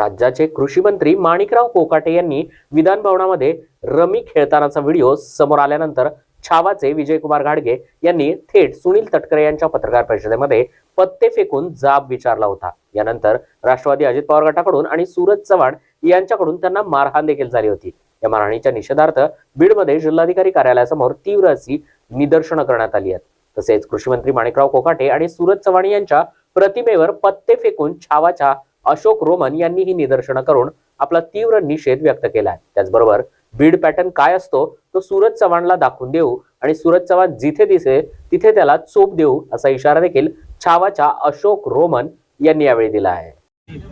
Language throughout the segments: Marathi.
राज्याचे कृषी मंत्री माणिकराव कोकाटे यांनी विधान भवनामध्ये रमी खेळतानाचा व्हिडिओ समोर आल्यानंतर छावाचे विजयकुमार घाडगे यांनी थेट सुनील तटकरे यांच्या पत्रकार परिषदेमध्ये पत्ते फेकून जाब विचारला होता. यानंतर राष्ट्रवादी अजित पवार गटाकडून आणि सूरज चव्हाण यांच्याकडून त्यांना मारहाण देखील झाली होती. या मारहाणीच्या निषेधार्थ बीडमध्ये जिल्हाधिकारी कार्यालयासमोर तीव्र अशी निदर्शनं करण्यात आली आहेत. तसेच कृषी मंत्री माणिकराव कोकाटे आणि सूरज चव्हाण यांच्या प्रतिमेवर पत्ते फेकून छावाच्या अशोक रोमन यांनी ही निदर्शनं करून आपला तीव्र निषेध व्यक्त केला आहे. त्याचबरोबर बीड पॅटर्न काय असतो तो सूरज चव्हाणला दाखवून देऊ आणि सूरज चव्हाण जिथे दिसे तिथे त्याला चोप देऊ असा इशारा देखील छावाच्या अशोक रोमन यांनी यावेळी दिला आहे.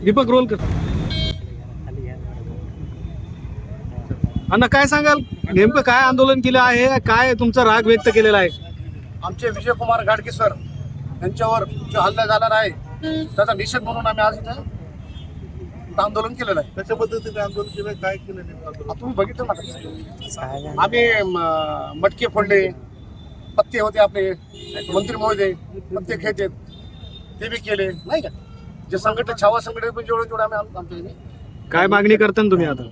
दीपक रोल कर अण्णा काय सांगाल? नेमकं काय आंदोलन केलं आहे? काय तुमचा राग व्यक्त केलेला आहे? आमचे विजयकुमार घाडगे सर यांच्यावर जो हल्ला झालेला आहे त्याचा निषेध म्हणून आम्ही आज इथं आंदोलन केलेलं आहे. कशा पद्धतीने आंदोलन केलं काय केलं नेमकं आंदोलन? तुम्ही बघितलं ना? आम्ही म, मटके फोडले पत्ते होते आपले मंत्री महोदय पत्ते खेळते ते बी केले नाही का? जे संघटन छावा संघटन पण जेवढे जेवढे आम्ही आम- आमच्या काय मागणी करता तुम्ही आता?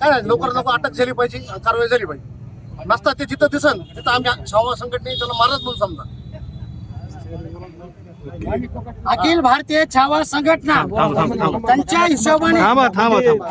काय नाही, लवकर लवकर अटक झाली पाहिजे कारवाई झाली पाहिजे. नसता ते जिथं दिसन तिथं आम्ही छावा संघटने त्याला मारत म्हणून समजा. अखिल भारतीय छावा संघटना. त्यांच्या हिशोबाने थांबा थांबा थांबा.